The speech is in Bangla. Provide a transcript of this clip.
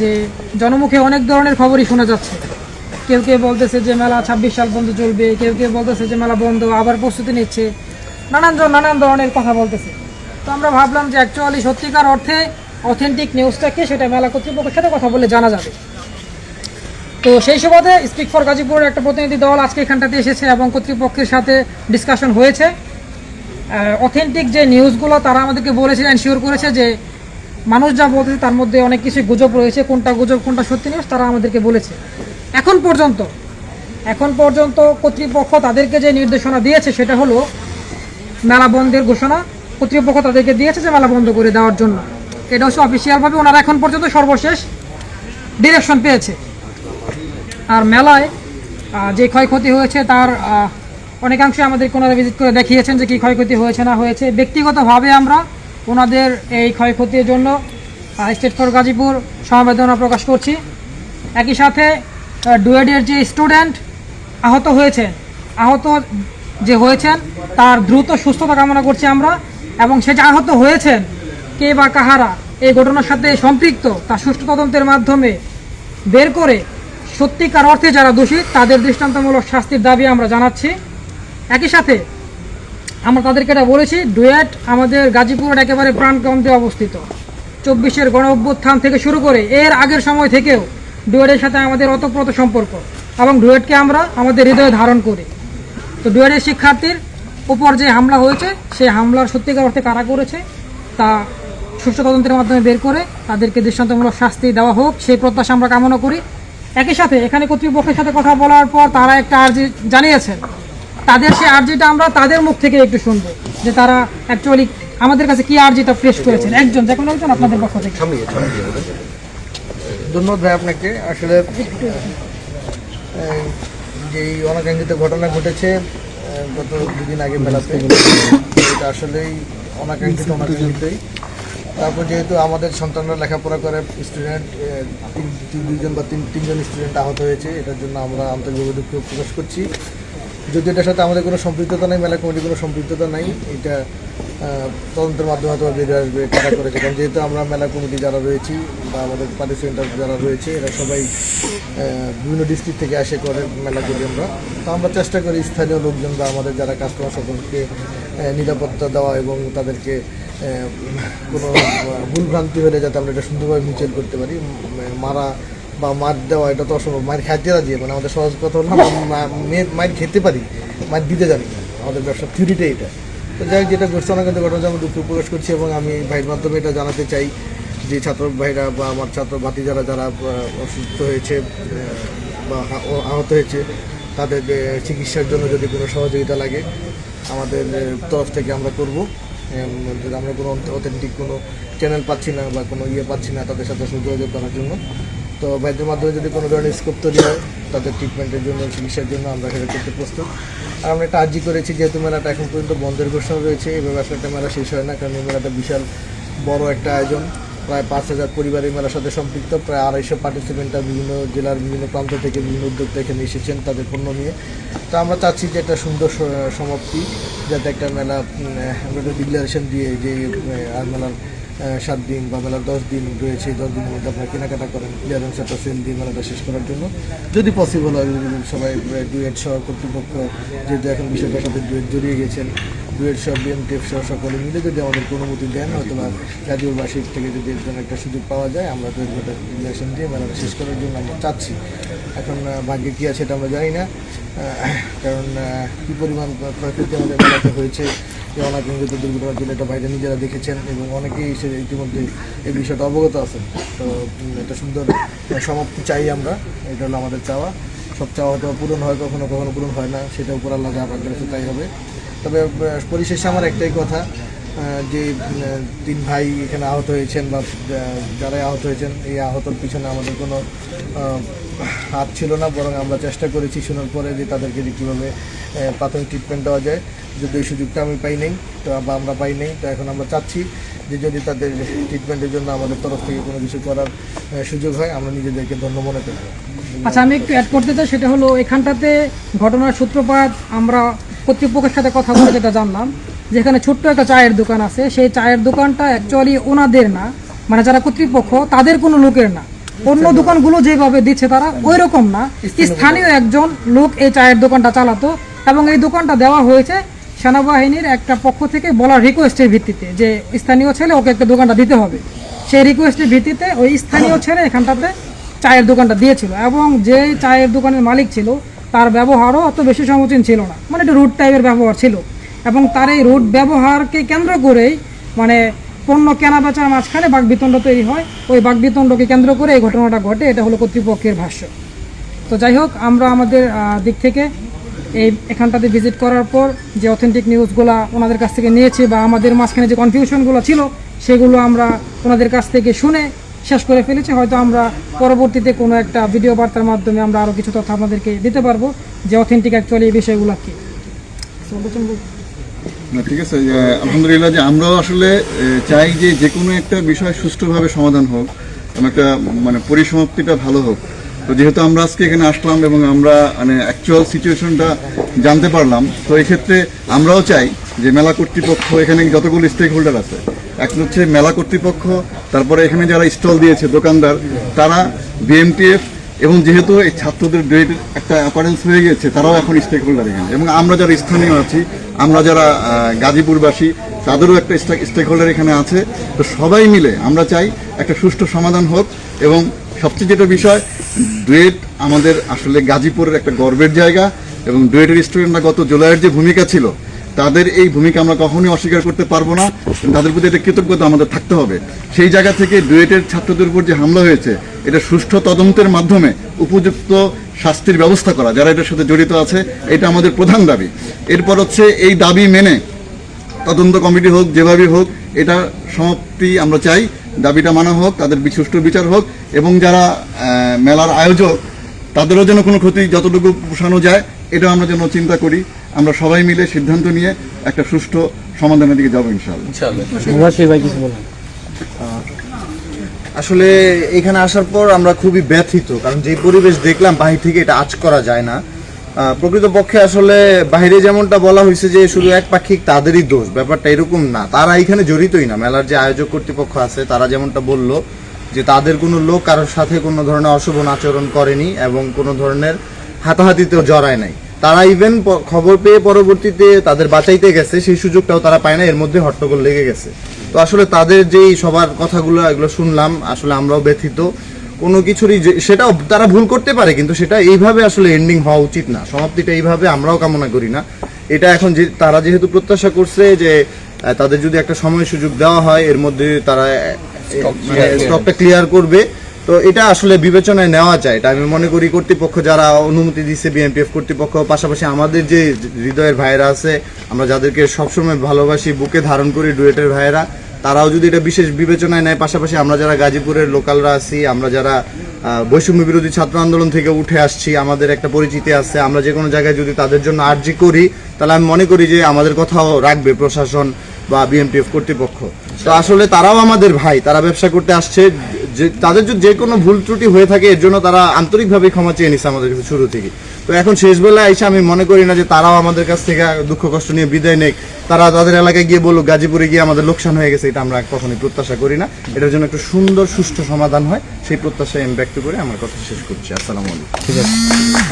যে জনমুখে অনেক ধরনের খবরই শোনা যাচ্ছে। কেউ কেউ বলতেছে যে মেলা ছাব্বিশ সাল পর্যন্ত চলবে, কেউ কেউ বলতেছে যে মেলা বন্ধ, আবার প্রস্তুতি নিচ্ছে। নানান জন নানান ধরনের কথা বলতেছে। তো আমরা ভাবলাম যে অ্যাকচুয়ালি সত্যিকার অর্থে অথেন্টিক নিউজটাকে সেটা মেলা কর্তৃপক্ষের সাথে কথা বলে জানা যাবে। তো সেই সুবাদে স্পিক ফর গাজীপুরের একটা প্রতিনিধি দল আজকে এখানটাতে এসেছে এবং কর্তৃপক্ষের সাথে ডিসকাশন হয়েছে। অথেন্টিক যে নিউজগুলো তারা আমাদেরকে বলেছে এনশিওর করেছে যে মানুষ যা বলতেছে তার মধ্যে অনেক কিছু গুজব রয়েছে, কোনটা গুজব, কোনটা সত্যি নিউজ তারা আমাদেরকে বলেছে। এখন পর্যন্ত এখন পর্যন্ত কর্তৃপক্ষ তাদেরকে যে নির্দেশনা দিয়েছে সেটা হলো মেলা বন্ধের ঘোষণা, কর্তৃপক্ষ তাদেরকে দিয়েছে যে মেলা বন্ধ করে দেওয়ার জন্য। এটা হচ্ছে অফিসিয়ালভাবে ওনারা এখন পর্যন্ত সর্বশেষ ডিরেকশন পেয়েছে। আর মেলায় যে ক্ষয়ক্ষতি হয়েছে তার অনেকাংশে আমাদের ওনারা ভিজিট করে দেখিয়েছেন যে কী ক্ষয়ক্ষতি হয়েছে না হয়েছে। ব্যক্তিগতভাবে আমরা ওনাদের এই ক্ষয়ক্ষতির জন্য স্টেট ফর গাজীপুর সমবেদনা প্রকাশ করছি। একই সাথে ডুয়েডের যে স্টুডেন্ট আহত হয়েছেন আহত যে হয়েছেন, তার দ্রুত সুস্থতা কামনা করছি আমরা, এবং সে যে আহত হয়েছেন, কে বা কাহারা, এই ঘটনার সাথে সম্পৃক্ত তা সুষ্ঠু তদন্তের মাধ্যমে বের করে সত্যিকার অর্থে যারা দোষী, তাদের দৃষ্টান্তমূলক শাস্তির দাবি আমরা জানাচ্ছি। একই সাথে আমরা তাদেরকে এটা বলেছি, ডুয়েট আমাদের গাজীপুরের একেবারে প্রাণকেন্দ্রে অবস্থিত। চব্বিশের গণ অভ্যুত্থান থেকে শুরু করে এর আগের সময় থেকেও ডুয়েটের সাথে আমাদের অতপ্রত সম্পর্ক এবং ডুয়েটকে আমরা আমাদের হৃদয়ে ধারণ করি। তো ডুয়েটের শিক্ষার্থীর উপর যে হামলা হয়েছে, সেই হামলার সত্যিকার অর্থে কারা করেছে, তা সুষ্ঠু তদন্তের মাধ্যমে বের করে তাদেরকে দৃষ্টান্তমূলক শাস্তি দেওয়া হোক, সেই প্রত্যাশা আমরা কামনা করি। একই সাথে এখানে কর্তৃপক্ষের সাথে কথা বলার পর তারা একটা আর্জি জানিয়েছেন তাদের সেই আর্জিটা আমরা তাদের মুখ থেকে একটু শুনব, যে তারা অ্যাকচুয়ালি আমাদের কাছে কি আর্জিটা পেশ করেছেন। একজন, যে কোনো একজন আপনাদের পক্ষ থেকে। ধন্যবাদ ভাই আপনাকে। আসলে যে অনাকাঙ্ক্ষিত ঘটনা ঘটেছে গত দুদিন আগে মেলাতে এটা আসলেই অনাকাঙ্ক্ষিত, অনাকাঙ্ক্ষিতই। তারপর যেহেতু আমাদের সন্তানরা লেখাপড়া করে স্টুডেন্ট দুজন বা তিন, তিনজন স্টুডেন্ট আহত হয়েছে, এটার জন্য আমরা আন্তরিকভাবে দুঃখ প্রকাশ করছি। যদি এটার সাথে আমাদের কোনো সম্পৃক্ততা নেই, মেলা কমিটির কোনো সম্পৃক্ততা নাই, এটা তদন্তের মাধ্যমে হয়তো বেরিয়ে আসবে, কারা করেছে। কারণ যেহেতু আমরা মেলা কমিটি যারা রয়েছি বা আমাদের পার্টি সেন্টার যারা রয়েছে, এরা সবাই বিভিন্ন ডিস্ট্রিক্ট থেকে আসে করে মেলা করি আমরা। তো আমরা চেষ্টা করি স্থানীয় লোকজন বা আমাদের যারা কাস্টমার সকলকে নিরাপত্তা দেওয়া এবং তাদেরকে কোনো ভুলভ্রান্তি হলে যাতে আমরা এটা সুন্দরভাবে মিউচুয়াল করতে পারি। মারা বা মার দেওয়া, এটা তো অসম্ভব। মায়ের খাইতে রাজি মানে আমাদের সহজ কথা হলো মায়ের খেতে পারি, মায়ের দিতে জানি না, আমাদের ব্যবসার থিওরিটাই এটা। তো যাই যেটা ঘটছে অনেক ঘটনা আমি দুঃখ প্রকাশ করছি এবং আমি ভাইয়ের মাধ্যমে এটা জানাতে চাই যে ছাত্র ভাইরা বা আমার ছাত্র ভাতি যারা যারা অসুস্থ হয়েছে বা আহত হয়েছে, তাদের চিকিৎসার জন্য যদি কোনো সহযোগিতা লাগে, আমাদের তরফ থেকে আমরা করব। যদি আমরা কোনো অথেন্টিক কোনো চ্যানেল পাচ্ছি না বা কোনো ইয়ে পাচ্ছি না, তাদের সাথে যোগাযোগ করার জন্য তো ভাইদের মাধ্যমে যদি কোনো ধরনের স্কোপ তৈরি হয়, তাদের ট্রিটমেন্টের জন্য, চিকিৎসার জন্য আমরা সেটা করতে প্রস্তুত। আর আমরা একটা আর্জি করেছি, যেহেতু মেলাটা এখন পর্যন্ত বন্ধের ঘোষণা রয়েছে, এভাবে আসলে একটা মেলা শেষ হয় না, কারণ এই মেলাটা বিশাল বড় একটা আয়োজন। প্রায় পাঁচ হাজার পরিবার এই মেলার সাথে সম্পৃক্ত, প্রায় আড়াইশো পার্টিসিপেন্টরা বিভিন্ন জেলার বিভিন্ন প্রান্ত থেকে বিভিন্ন উদ্যোক্তা এখানে এসেছেন তাদের পণ্য নিয়ে। তো আমরা চাচ্ছি যে একটা সুন্দর সমাপ্তি, যাতে একটা মেলা আমরা ডিক্লারেশন দিয়ে যে আর মেলার সাত দিন বা মেলার দশ দিন রয়েছে এই দশ দিনের মধ্যে আপনারা কেনাকাটা করেন। ক্লিয়ারেন্স একটা সেল দিয়ে মেলাটা শেষ করার জন্য। যদি পসিবল হয় সবাই ডুয়েট সহ কর্তৃপক্ষ, যেহেতু এখন বিষয়টার সাথে ডুয়েট জড়িয়ে গেছেন ডুয়েট সহ বিএমটিএফ সহ সকলে মিলে যদি আমাদের অনুমতি দেন হয়তো বা গাজীপুরবাসীর থেকে যদি এর জন্য একটা সুযোগ পাওয়া যায়, আমরা তো রিলেশন দিয়ে মেলাটা শেষ করার জন্য আমরা চাচ্ছি। এখন ভাগ্যে কী আছে এটা আমরা জানি না। কারণ কী পরিমাণ ক্ষয়ক্ষতি আমাদের মেলাতে হয়েছে যে অনাকাঙ্ক্ষিত দুর্ঘটনার জন্য এটা বাইরে নিজেরা দেখেছেন এবং অনেকেই সে ইতিমধ্যে এই বিষয়টা অবগত আছেন। তো একটা সুন্দর সমাপ্তি চাই আমরা। এটা হলো আমাদের চাওয়া। সব চাওয়া হয়তো পূরণ হয়, কখনো কখনো পূরণ হয় না সেটা উপর আল্লাহ যা করেছে তাই হবে। তবে পরিশেষে আমার একটাই কথা যে তিন ভাই এখানে আহত হয়েছেন বা যারাই আহত হয়েছেন, এই আহতর পিছনে আমাদের কোনো হাত ছিল না, বরং আমরা চেষ্টা করেছি শোনার পরে যে তাদেরকে যে কীভাবে প্রাথমিক ট্রিটমেন্ট দেওয়া যায়। যদি এই সুযোগটা আমি পাই নাই, তো বা আমরা পাই নাই, তো এখন আমরা চাচ্ছি যে যদি তাদের ট্রিটমেন্টের জন্য আমাদের তরফ থেকে কোনো কিছু করার সুযোগ হয়, আমরা নিজেদেরকে ধন্য মনে করব আচ্ছা আমি একটু অ্যাড করতে চাই, সেটা হলো এখানটাতে ঘটনার সূত্রপাত, আমরা কর্তৃপক্ষের সাথে কথা বলে যেটা জানলাম, যেখানে ছোট্ট একটা চায়ের দোকান আছে, সেই চায়ের দোকানটা অ্যাকচুয়ালি ওনাদের না মানে যারা কর্তৃপক্ষ, তাদের কোনো লোকের না। অন্য দোকানগুলো যেভাবে দিচ্ছে তারা ওই রকম না। স্থানীয় একজন লোক এই চায়ের দোকানটা চালাতো এবং এই দোকানটা দেওয়া হয়েছে সেনাবাহিনীর একটা পক্ষ থেকে বলা রিকোয়েস্টের ভিত্তিতে যে স্থানীয় ছেলে ওকে একটা দোকানটা দিতে হবে। সেই রিকোয়েস্টের ভিত্তিতে ওই স্থানীয় ছেলে এখানটাতে চায়ের দোকানটা দিয়েছিল এবং যে চায়ের দোকানের মালিক ছিল তার ব্যবহারও অত বেশি সমীচীন ছিল না। মানে একটা রুট টাইপের ব্যবহার ছিল। এবং তার এই রুট ব্যবহারকে কেন্দ্র করেই মানে পণ্য কেনা বেচার মাঝখানে বাগবিতণ্ড তৈরি হয়। ওই বাগবিতণ্ডকে কেন্দ্র করে এই ঘটনাটা ঘটে, এটা হলো কর্তৃপক্ষের ভাষ্য। তো যাই হোক, আমরা আমাদের দিক থেকে এই এখানটাতে ভিজিট করার পর যে অথেন্টিক নিউজগুলো ওনাদের কাছ থেকে নিয়েছি বা আমাদের মাঝখানে যে কনফিউশনগুলো ছিল, সেগুলো আমরা ওনাদের কাছ থেকে শুনে শেষ করে ফেলেছি। হয়তো আমরা পরবর্তীতে কোনো একটা ভিডিও বার্তার মাধ্যমে আমরা আরও কিছু তথ্য আপনাদেরকে দিতে পারব যে অথেন্টিক অ্যাকচুয়ালি এই বিষয়গুলো কি। না, ঠিক আছে আলহামদুলিল্লাহ যে আমরাও আসলে চাই যে যে কোনো একটা বিষয় সুষ্ঠুভাবে সমাধান হোক, এবং একটা মানে পরিসমাপ্তিটা ভালো হোক। তো যেহেতু আমরা আজকে এখানে আসলাম এবং আমরা মানে অ্যাকচুয়াল সিচুয়েশনটা জানতে পারলাম, তো এই ক্ষেত্রে আমরাও চাই যে মেলা কর্তৃপক্ষ, এখানে যতগুলো স্টেক হোল্ডার আছে, একটা হচ্ছে মেলা কর্তৃপক্ষ, তারপরে এখানে যারা স্টল দিয়েছে, দোকানদার, তারা বিএমটিএফ এবং যেহেতু এই ছাত্রদের গ্রেড একটা অ্যাপারেন্স হয়ে গেছে তারাও এখন স্টেক হোল্ডার এখানে। এবং আমরা যারা স্থানীয় আছি আমরা যারা গাজীপুরবাসী, তাদেরও একটা স্টেক হোল্ডার এখানে আছে। তো সবাই মিলে আমরা চাই একটা সুষ্ঠু সমাধান হোক এবং সবচেয়ে যেটা বিষয়, ডুয়েট আমাদের আসলে গাজীপুরের একটা গর্বের জায়গা এবং ডুয়েটের স্টুডেন্টরা গত জুলাইয়ের যে ভূমিকা ছিল, তাদের এই ভূমিকা আমরা কখনোই অস্বীকার করতে পারব না। তাদের প্রতি একটা কৃতজ্ঞতা আমাদের থাকতে হবে। সেই জায়গা থেকে ডুয়েটের ছাত্রদের উপর যে হামলা হয়েছে, এটা সুষ্ঠু তদন্তের মাধ্যমে উপযুক্ত শাস্তির ব্যবস্থা করা যারা এটার সাথে জড়িত আছে এটা আমাদের প্রধান দাবি। এরপর হচ্ছে এই দাবি মেনে তদন্ত কমিটি হোক যেভাবে হোক এটা সমাপ্তি আমরা চাই। দাবিটা মানা হোক তাদের বি- সুষ্ঠু বিচার হোক এবং যারা মেলার আয়োজক তাদেরও যেন কোনো ক্ষতি যতটুকু পোষানো যায় এটা আমরা যেন চিন্তা করি। আমরা সবাই মিলে সিদ্ধান্ত নিয়ে একটা সুষ্ঠু সমাধানের দিকে যাব ইনশাআল্লাহ। আসলে এখানে আসার পর আমরা খুবই ব্যথিত, কারণ যে পরিবেশ দেখলাম বাহির থেকে এটা আজ করা যায় না। প্রকৃতপক্ষে আসলে বাইরে যেমনটা বলা হয়েছে যে শুধু এক পাক্ষিক তাদেরই দোষ, ব্যাপারটা এরকম না। তারা এখানে জড়িতই না। মেলার যে আয়োজক কর্তৃপক্ষ আছে, তারা যেমনটা বলল যে তাদের কোনো লোক কারোর সাথে কোনো ধরনের অশোভন আচরণ করেনি এবং কোনো ধরনের হাতাহাতিতেও জড়ায় নাই। তারা ইভেন খবর পেয়ে পরবর্তীতে তাদের বাঁচাইতে গেছে, সেই সুযোগটাও তারা পায় না এর মধ্যে হট্টগোল লেগে গেছে। তো আসলে তাদের যেই সবার কথাগুলো এগুলো শুনলাম আসলে আমরাও ব্যথিত। কোনো কিছুরই সেটাও তারা ভুল করতে পারে কিন্তু সেটা এইভাবে আসলে এন্ডিং হওয়া উচিত না। সমাপ্তিটা এইভাবে আমরাও কামনা করি না। এটা এখন যে তারা যেহেতু প্রত্যাশা করছে যে তাদের যদি একটা সময় সুযোগ দেওয়া হয় এর মধ্যে তারা স্টকটা ক্লিয়ার করবে। তো এটা আসলে বিবেচনায় নেওয়া যায়। এটা আমি মনে করি কর্তৃপক্ষ যারা অনুমতি দিচ্ছে বিএনপিএফ কর্তৃপক্ষ, পাশাপাশি আমাদের যে হৃদয়ের ভাইয়েরা আছে, আমরা যাদেরকে সবসময় ভালোবাসি, বুকে ধারণ করি ডুয়েটের ভাইয়েরা, তারাও যদি এটা বিশেষ বিবেচনায় নেয়, পাশাপাশি আমরা যারা গাজীপুরের লোকালরা আছি, আমরা যারা বৈষম্য বিরোধী ছাত্র আন্দোলন থেকে উঠে আসছি, আমাদের একটা পরিচিতি আছে, আমরা যে কোনো জায়গায় যদি তাদের জন্য আর্জি করি, তাহলে আমি মনে করি যে আমাদের কথাও রাখবে প্রশাসন বা বিএনপিএফ কর্তৃপক্ষ। তো আসলে তারাও আমাদের ভাই, তারা ব্যবসা করতে আসছে যে, তাদের যদি যে কোনো ভুল ত্রুটি হয়ে থাকে, এর জন্য তারা আন্তরিকভাবে ক্ষমা চেয়ে নিচ্ছে আমাদের শুরু থেকে। তো এখন শেষ বেলায় এসে আমি মনে করি না যে তারাও আমাদের কাছ থেকে দুঃখ, কষ্ট নিয়ে বিদায় নেক। তারা তাদের এলাকায় গিয়ে বলুক, গাজীপুরে গিয়ে আমাদের লোকসান হয়ে গেছে, এটা আমরা কখনোই প্রত্যাশা করি না। এটার জন্য একটা সুন্দর, সুষ্ঠু সমাধান হয়। সেই প্রত্যাশায় আমি ব্যক্ত করে আমার কথা শেষ করছি। আসসালামু আলাইকুম।